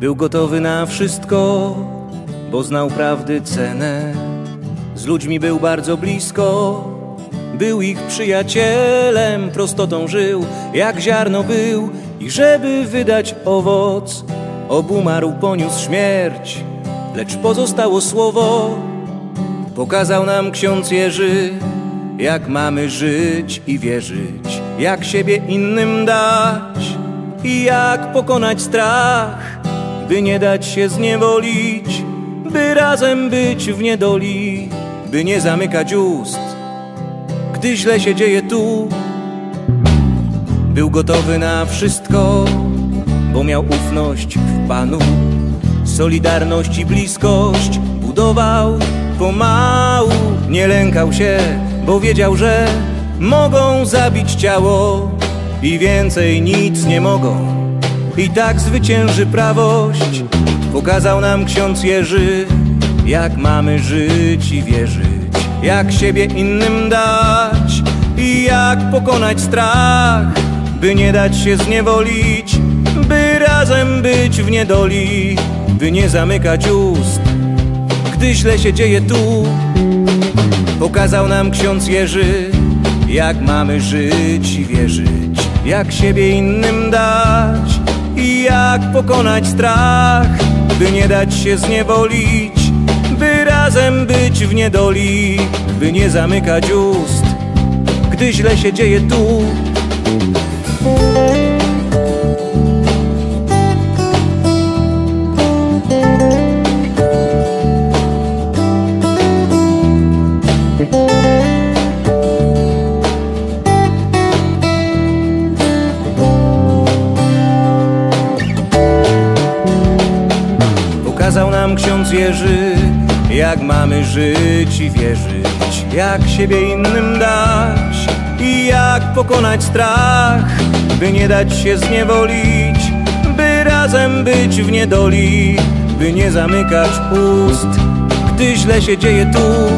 Był gotowy na wszystko, bo znał prawdy cenę. Z ludźmi był bardzo blisko, był ich przyjacielem, prostotą żył, jak ziarno był i żeby wydać owoc, obumarł, poniósł śmierć, lecz pozostało słowo. Pokazał nam ksiądz Jerzy, jak mamy żyć i wierzyć, jak siebie innym dać i jak pokonać strach, by nie dać się zniewolić, by razem być w niedoli, by nie zamykać ust, gdy źle się dzieje tu. Był gotowy na wszystko, bo miał ufność w Panu, solidarność i bliskość budował pomału. Nie lękał się, bo wiedział, że mogą zabić ciało i więcej nic nie mogą. I tak zwycięży prawość. Pokazał nam ksiądz Jerzy, jak mamy żyć i wierzyć, jak siebie innym dać i jak pokonać strach, by nie dać się zniewolić, by razem być w niedoli, by nie zamykać ust, gdy źle się dzieje tu. Pokazał nam ksiądz Jerzy, jak mamy żyć i wierzyć, jak siebie innym dać i jak pokonać strach, by nie dać się zniewolić, by razem być w niedoli, by nie zamykać ust, gdy źle się dzieje tu. Pokazał nam ksiądz Jerzy, jak mamy żyć i wierzyć, jak siebie innym dać i jak pokonać strach, by nie dać się zniewolić, by razem być w niedoli, by nie zamykać ust, gdy źle się dzieje tu.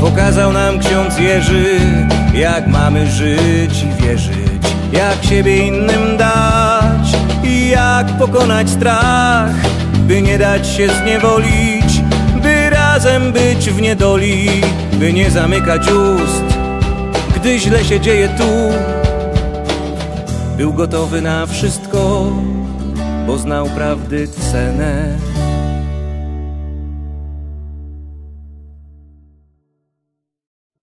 Pokazał nam ksiądz Jerzy, jak mamy żyć i wierzyć, jak siebie innym dać i jak pokonać strach, by nie dać się zniewolić, by razem być w niedoli, by nie zamykać ust, gdy źle się dzieje tu. Był gotowy na wszystko, bo znał prawdy cenę.